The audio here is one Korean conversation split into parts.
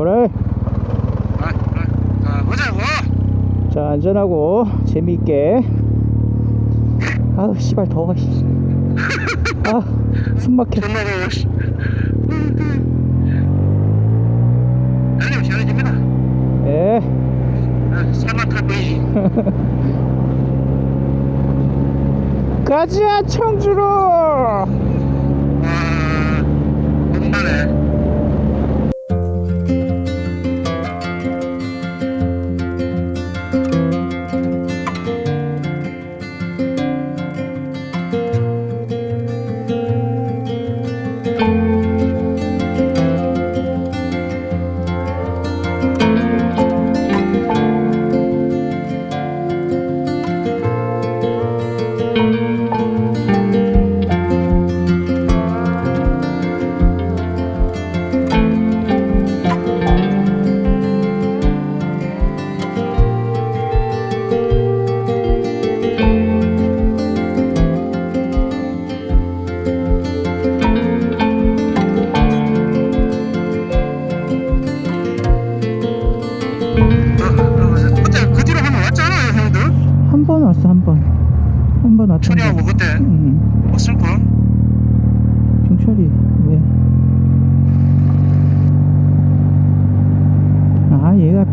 오래. 아, 그래. 자, 보자고. 자, 안전하고 재미있게. 아우, 씨발 더워. 씨. 아, 숨 막혀. 존나 더워. 씨. 달리면 시원해집니다. 예. 아, 탈. 가자, 청주로. 아, 겁나네.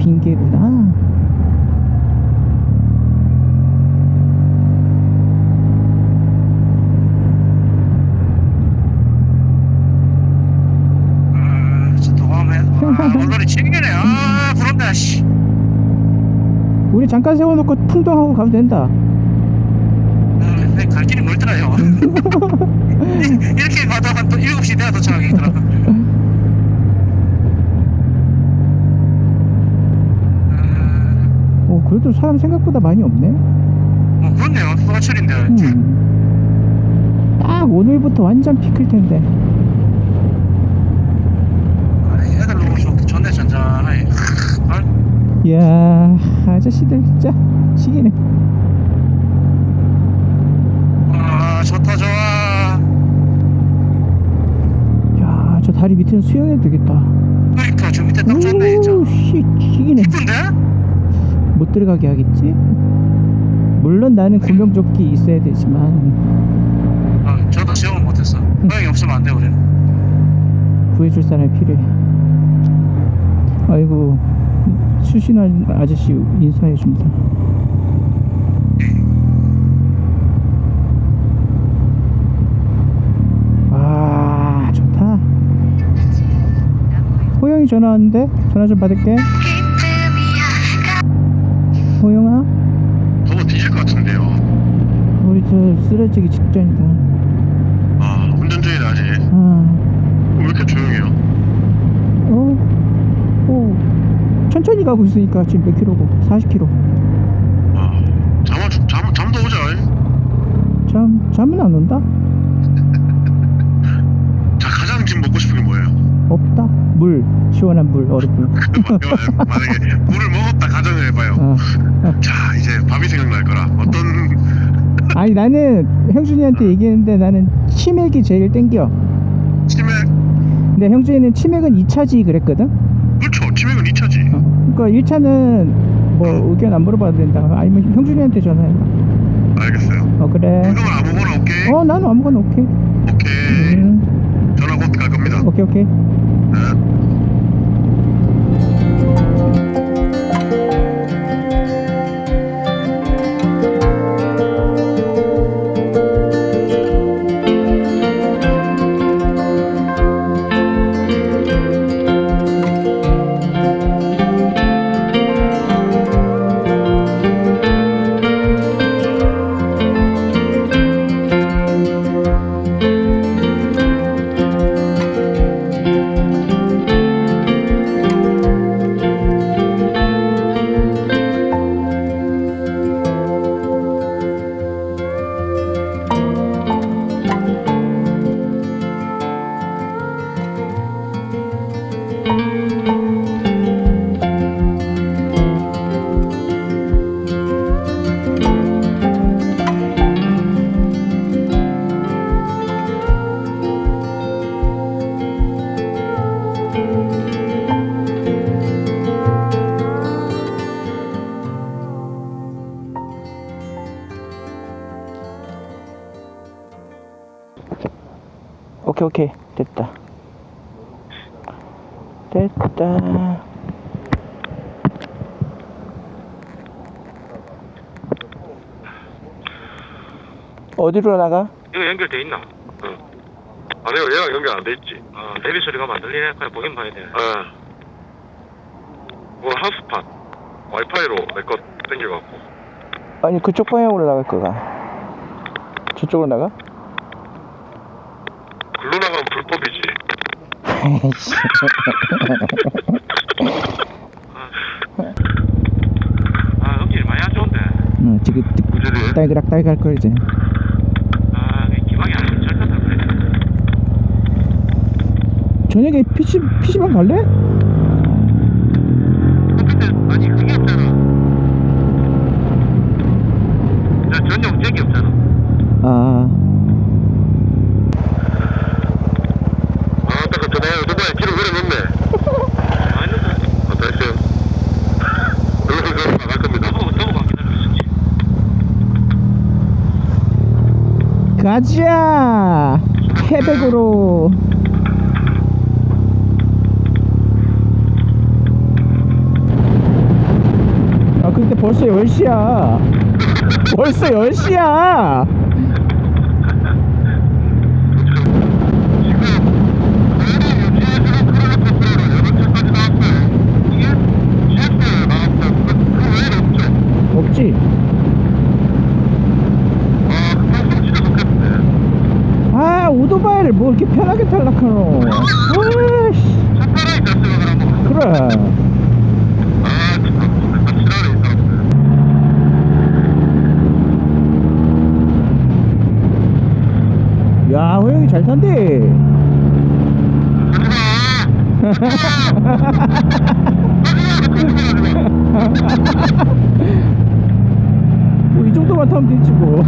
빈개구나. 아. 아. 아, 부럽다, 씨. 우리 잠깐 세워놓고 풍덩하고 가면 된다. 아, 갈 길이 멀더라요. 이렇게 가다 한또 7시 내야 도착하겠더라. 아, 그래도 사람 생각보다 많이 없네. 뭐 그렇네요. 휴가철인데. 음. 딱 오늘부터 완전 피클 텐데. 아, 애들 너무 좋, 좋네, 잔잔하네. 아, 이야, 아저씨들 진짜 시기네. 아, 좋다, 좋아. 야, 저 다리 밑에는 수영해도 되겠다. 그러니까 저 밑에 딱 좋네, 진짜. 오, 씨, 시기네. 이쁜데? 못 들어가게 하겠지? 물론 나는 구명조끼 있어야 되지만 어, 저도 시험을 못했어. 형이 없으면 안 돼, 우리는. 구해줄 사람이 필요해. 아이고, 수신한 아저씨 인사해 줍니다. 와, 좋다. 호영이 전화 왔는데 전화 좀 받을게. 호영아, 너무 뒤질 것 같은데요. 우리 저 쓰러지기 직전이다. 아, 운전 중이라 아직. 아, 왜 이렇게 조용해요? 어, 오, 천천히 가고 있으니까 지금 몇 킬로고? 40킬로. 아, 잠, 잠, 잠도 오자. 잠, 잠은 안 온다? 자, 가장 지금 먹고 싶은 게 뭐예요? 없다. 물, 시원한 물, 얼음물. 만약에 물을 먹었다 가정을 해봐요. 어, 어. 자, 이제 밥이 생각날 거라. 어떤 아니 나는 형준이한테 얘기했는데 나는 치맥이 제일 땡겨. 치맥? 근데 형준이는 치맥은 2차지 그랬거든. 그렇죠. 치맥은 2차지. 어. 그러니까 1차는 뭐 의견 안 물어봐도 된다. 아니면 형준이한테 전화해. 알겠어요. 어 그래. 그동안 아무거나 오케이? 어 나는 아무거나 오케이. 오케이. 음, 전화 곧갈 겁니다. 오케이 오케이. 네. 어디로 나가? 이거 연결돼 있나? 응. 아니요, 얘랑 연결 안 돼 있지. 어, 대비 소리가 안 들리네. 그냥 보긴 봐야 돼. 예. 뭐 하스팟 와이파이로 내 거 땡겨갖고. 아니 그쪽 방향으로 나갈 거가 저쪽으로 나가? 글로 나가면 불법이지. 에이씨. 아, 연결 많이 안 좋은데. 응, 지금 딸그락 딸갈 걸 이제 아, 이 기막이 아니면 절대 안 그래. 저녁에 PC, PC방 갈래? 컴퓨터, 아니, 그게 없잖아. 저 전용 잭이 없잖아. 아 아, 오토바이 나갈 겁니다. 가자 해백으로 아 근데 벌써 10시야. 벌써 10시야. 없지? 아 오토바이를 뭐 이렇게 편하게 탈락하노 아이씨 그래 야 호영이 잘 탄대 뭐 이 정도만 타면 되지 뭐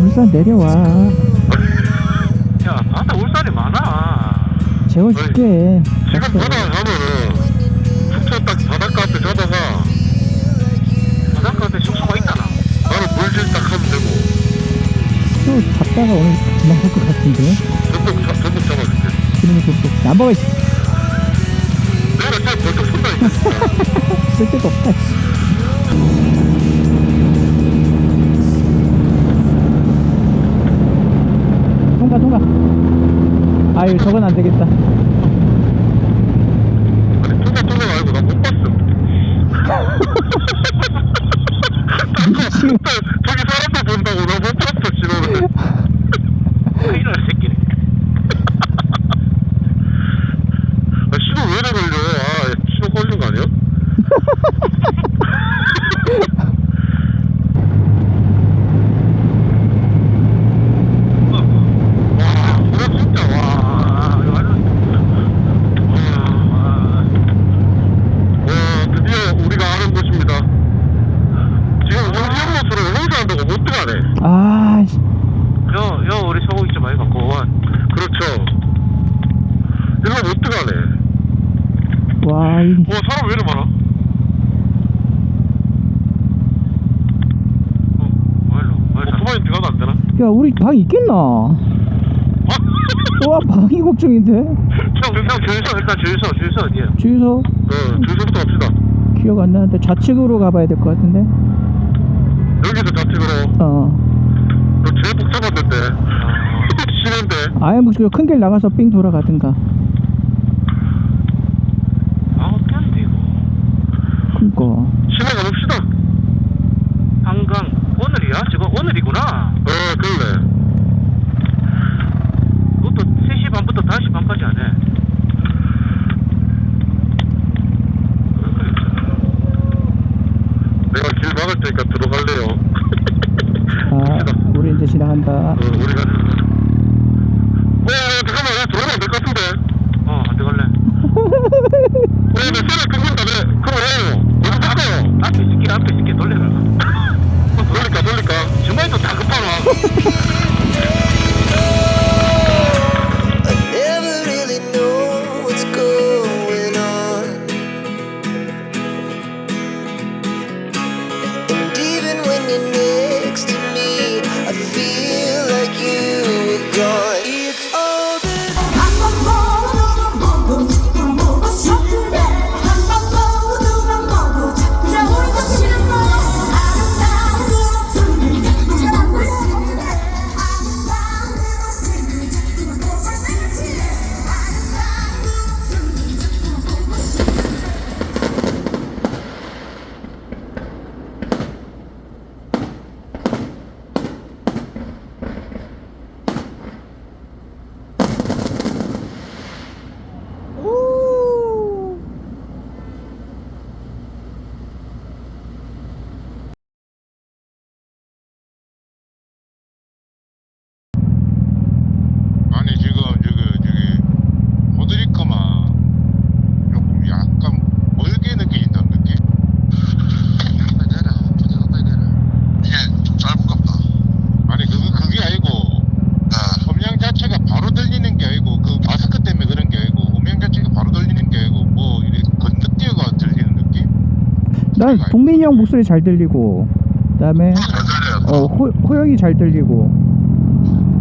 울산 내려와. 야 바다 울산이 많아. 재워줄게. 지금 갔어. 바다 가면은 숙소 딱 바닷가 앞에 가다가 바닷가 앞에 숙소가 있잖아. 바로 물질 딱 하면 되고. 또 잡다가 오늘 도망갈 것 같은데? 전복 잡- 전복 잡아줄게. 기름이 뚝뚝 남버가 있어 내가 진짜 벌써 손다니까 진짜 쓸데도 없다 아유 저건 안 되겠다 아니 통과 통과 말고 나 못 봤어 미친 저기 사람들 본다고 나 못 봤어 신호를 이런 새끼네 아, 신호 왜 이래 걸려 아 신호 걸린 거 아니야? 와 그래 진짜 와 이거 완전 와, 와 드디어 우리가 아는 곳입니다 지금 홍시영 모스를 못 들어가네. 아. 씨. 여, 여 우리 소고기집 아이가 고원. 그렇죠. 일로 못 들어가네. 와, 이, 와 사람 왜 이렇게 많아? 어, 뭘로 뭘로. 오토바이 들어가도 안 되나? 야 우리 방 있겠나? 와 방이 걱정인데? 형형줄서 일단 줄서 줄서 어디야? 주유소? 어 줄서부터 갑시다. 기억 안 나는데 좌측으로 가봐야 될 것 같은데 어. 너 제일 복잡한데. 쉬는데. 아예 뭐큰 길 나가서 삥 돌아가든가. 아 어떻게 이거? 그니까. 시내 가봅시다. 한강 오늘이야? 저거 오늘이구나. 어 그럴래 그것도 3시 반부터 5시 반까지 안 해. 내가 길 막을 테니까 들어갈래요. 아 우리 이제 지나간다 어 우리가 어 잠깐만 야 들어가면 안될것 같은데 어, 안 들어갈래. 어내 셀을 끊긴다 내 그럼 해 어디 갔어요 앞에 있을게, 앞에 있을게, 돌려라. 돌릴까 돌릴까 주말도 다 급하나. 난 동민이 형 목소리 잘 들리고 그다음에 어 호, 호영이 잘 들리고.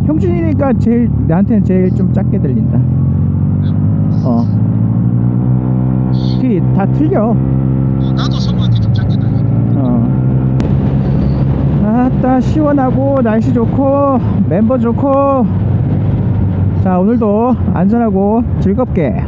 형준이니까 제일 나한테는 제일 좀 작게 들린다. 어. 그게 다 틀려. 나도 성격이 좀 작게 들려. 어. 아따 시원하고 날씨 좋고 멤버 좋고. 자 오늘도 안전하고 즐겁게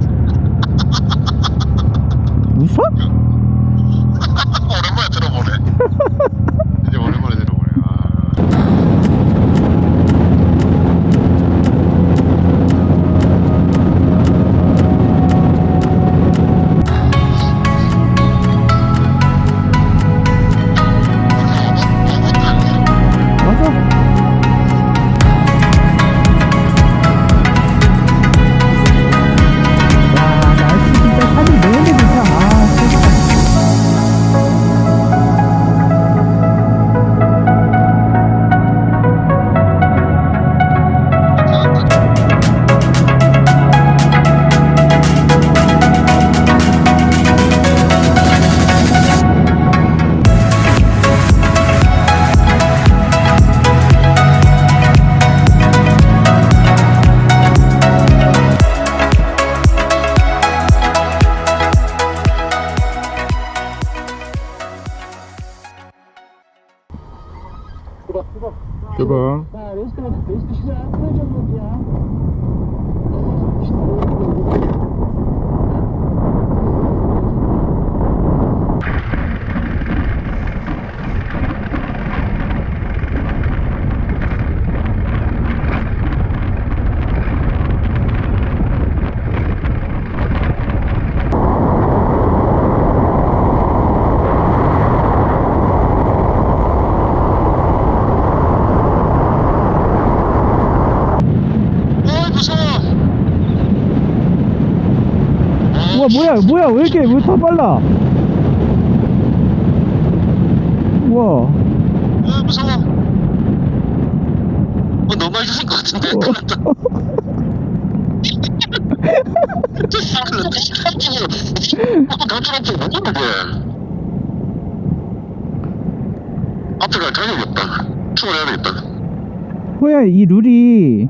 와 뭐야 뭐야 왜 이렇게 왜 다 빨라 우와 어 무서워. 어 너무 많이 죽은 것 같은데. 어. 앞에 갈 타격이 없다. 출발해야 되겠다. 호야 이 룰이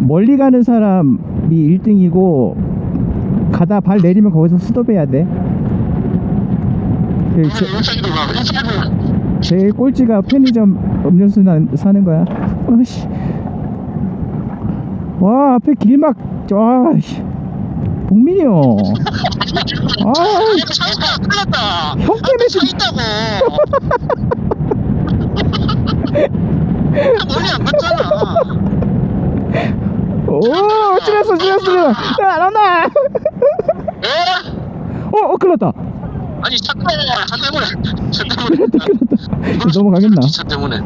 멀리 가는 사람이 1등이고 가다 발 내리면 거기서 스톱해야 돼 그 제, 인사이드 가. 인사이드. 제일 꼴찌가 편의점 음료수 나, 사는 거야 어씨 와 앞에 길막 와씨 복민이 형 아, 차있다. 큰일 났다. 형 때문에 차 지금 있다고. 멀리 안 갔잖아. 오 찔렸어 찔렸어 찔렸어 안 온다 에? 어, 어 큰일 났다 아니 차 때문에 차 때문에 차 때문에 큰일 났다 큰일 났다 넘어가겠나 차 때문에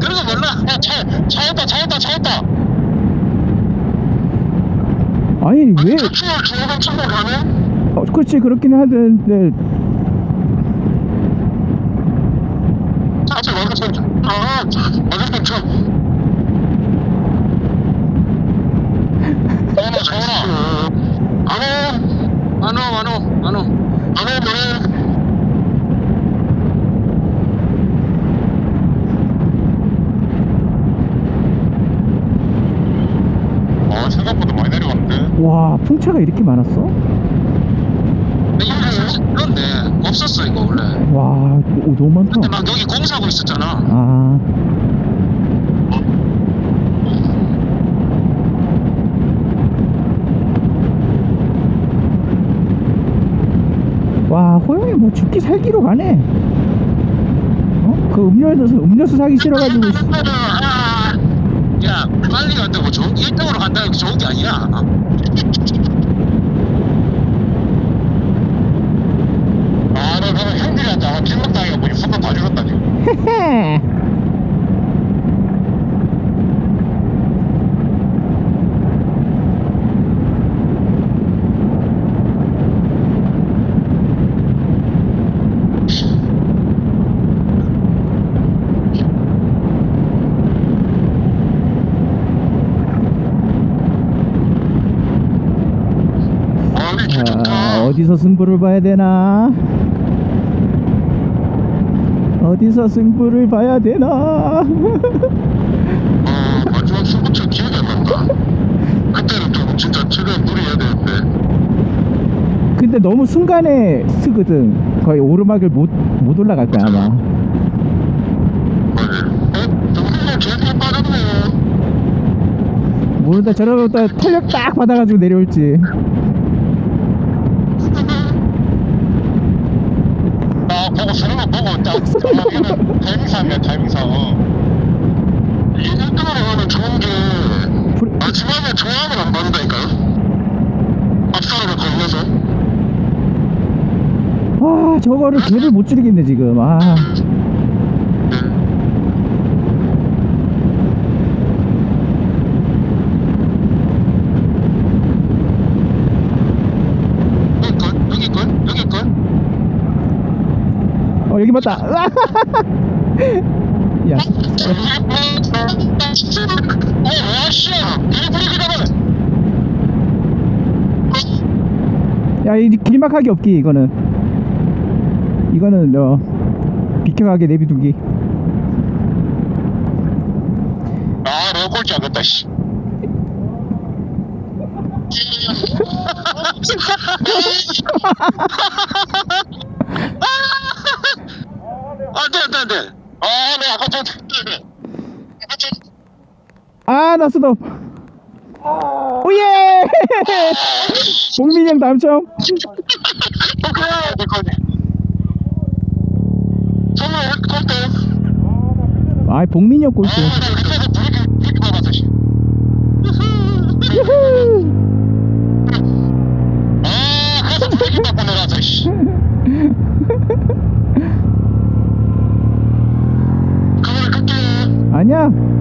그러고 몰라 차 차였다 차였다 차였다 아니 왜 추월 중간 친구 가네 어, 그렇지 그렇긴 하는데 차차 완전 차 아, 완전 차 전화 전화 안오 안오 안오 안오 안오 노래 와 풍차가 이렇게 많았어? 이거 그런데 없었어 이거 원래 와 오, 너무 많다 근데 막 여기 공사하고 있었잖아 아 와, 호영이 뭐 죽기 살기로 가네. 어? 그 음료수 음료수 사기 싫어가지고. 씨. 아, 야 빨리 간다고 좋은 1등으로 간다는 게 좋은 게 아니야 아, 나 그럼 형들한테 아마 길막당해가 뭐니 한번 다 죽었다 지금. 헤헤. 아니 길 아, 좋다. 어디서 승부를 봐야 되나? 어디서 승부를 봐야 되나? 어, 마지막 승부처 기억이 안 난다. 그때는 좀 진짜 최대한 무리해야 되는데. 근데 너무 순간에 쓰거든. 거의 오르막을 못, 못 올라갈 거야, 아마. 맞아. 어? 정신을 제일 빠졌네. 모른다, 저러다 탄력 딱 받아가지고 내려올지. 아, 보고 서는 거 보고 딱. 아, 이거는 타이밍상이야, 타이밍상. 이게 1등으로 하면 좋은 게, 불- 마지막에 조항을 안 받는다니까요? 앞사람을 걸면서. 아, 저거를 개를 못 줄이겠네, 지금. 아. 여기 걸? 여기 걸? 여기 걸? 어, 여기 맞다. 야! 야, 이 길막하기 없기, 이거는. 이거는, 어, 비켜가게 내비두기. 아, 꼴찌 하겠다, 씨. 안돼 안돼 안돼 아네 아까 저 아까 저 아, 나 스톱. 오예! 복민이 형 당첨. 오케이 내 거네 정말 꼴대 아, 복민이 형 꼴찌. 아나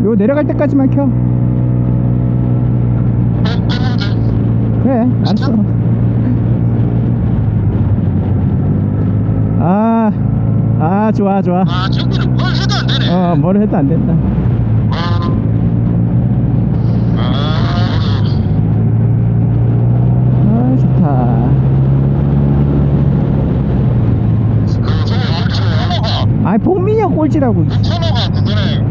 요 내려갈 때까지만 켜. 어 그래, 알았어. 아, 아, 좋아, 좋아. 아 저기는 뭘 해도 안 되네 어, 뭘 해도 안 된다. 아, 아, 아, 좋다. 그 저기 옳지 코너가 아, 복민이 형 꼴찌라고. 코너가 그거네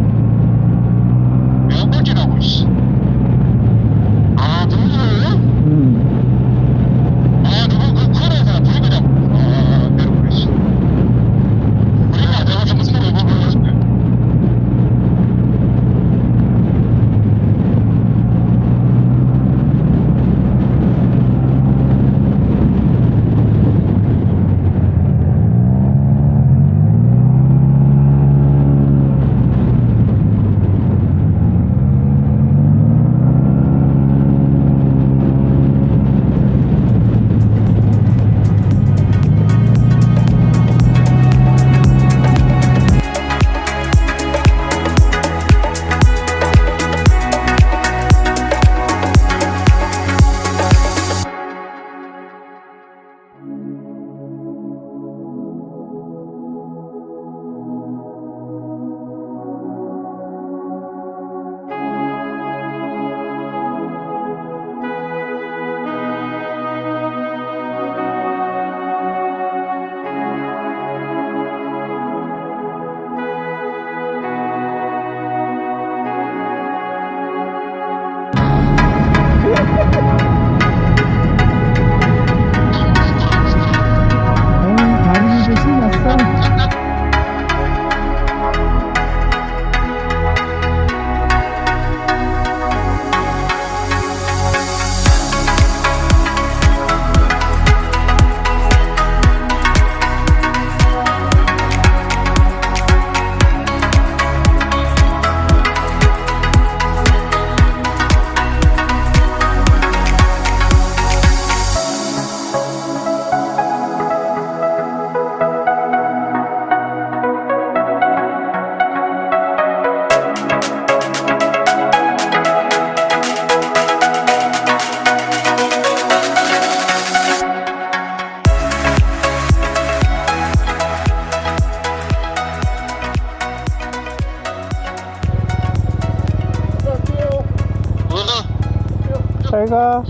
잘 가.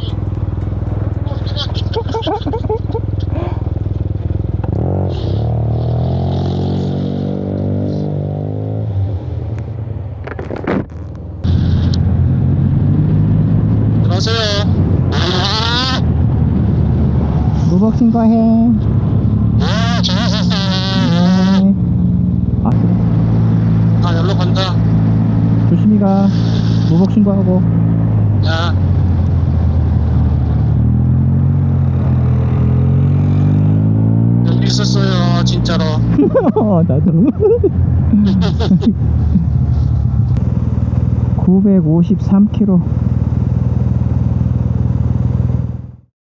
들어가세요 아, 무복 신고해. 와 잘하셨어 네. 아, 그래. 아 열로 간다 조심히 가. 무복 신고하고. 야 여기 있었어요 진짜로 어, 나도. 953km.